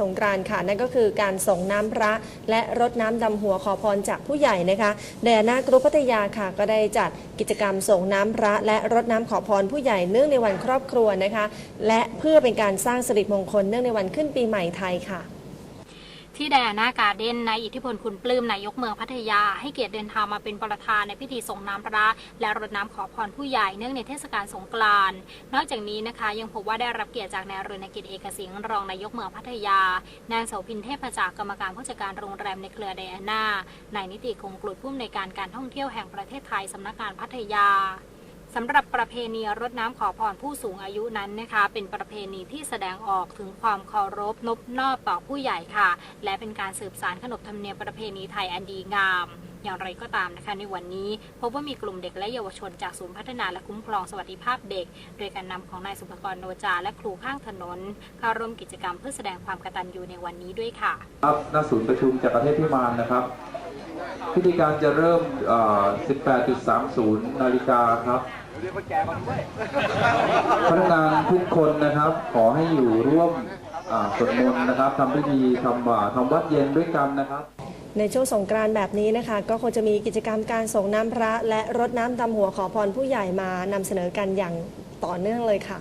สงกรานต์ค่ะ นั่นก็คือการส่งน้ำพระ และรดน้ำดำหัวขอพรจากผู้ใหญ่นะคะแดอาน่ากรุพัทยาค่ะ ก็ได้จัดกิจกรรมส่งน้ำพระ และรดน้ำขอพรผู้ใหญ่เนื่องในวันครอบครัวนะคะ และเพื่อเป็นการสร้างสิริมงคลเนื่องในวันขึ้นปีใหม่ไทยค่ะ ที่ไดอาน่าการ์เด้นนายอิทธิพลคุณปลื้มนายกเมืองพัทยา ให้เกียรติเดินทางมาเป็นประธานในพิธีส่งน้ำพระและรดน้ำขอพรผู้ใหญ่เนื่องในเทศกาลสงกรานต์นอกจากนี้นะคะยังพบว่าได้รับเกียรติจากนายรณกิจเอกสิงห์รองนายกเมืองพัทยานางโสพินเทพจากกรรมการผู้จัดการโรงแรมในเครือไดอาน่านายนิติคงกลุดผู้อำนวยการการท่องเที่ยวแห่งประเทศไทยสำนักงานพัทยา สำหรับประเพณีรดน้ำขอพรผู้สูงอายุนั้นนะคะ เป็นประเพณีที่แสดงออกถึงความเคารพนบนอบต่อผู้ใหญ่ค่ะ และเป็นการสืบสานขนบธรรมเนียมประเพณีไทยอันดีงาม อย่างไรก็ตามนะคะ ในวันนี้ พบว่ามีกลุ่มเด็กและเยาวชนจากศูนย์พัฒนาและคุ้มครองสวัสดิภาพเด็ก โดยการนำของนายสุภกรโนจา และครูข้างถนนเข้าร่วมกิจกรรมเพื่อแสดงความกตัญญูในวันนี้ด้วยค่ะครับณศูนย์ประชุมจากประเทศพิมานนะครับพิธีการจะเริ่ม 18.30 นาฬิกาครับ พนักงานทุกคนนะครับ ขอให้อยู่ร่วมอ่าสวดมนต์นะครับทำพิธีทำอ่าทำวัดเย็นด้วยกันนะครับในช่วงสงกรานต์แบบนี้นะคะ ก็คงจะมีกิจกรรมการส่งน้ำพระ และรดน้ำดำหัวขอพรผู้ใหญ่มานำเสนอกันอย่างต่อเนื่องเลยค่ะ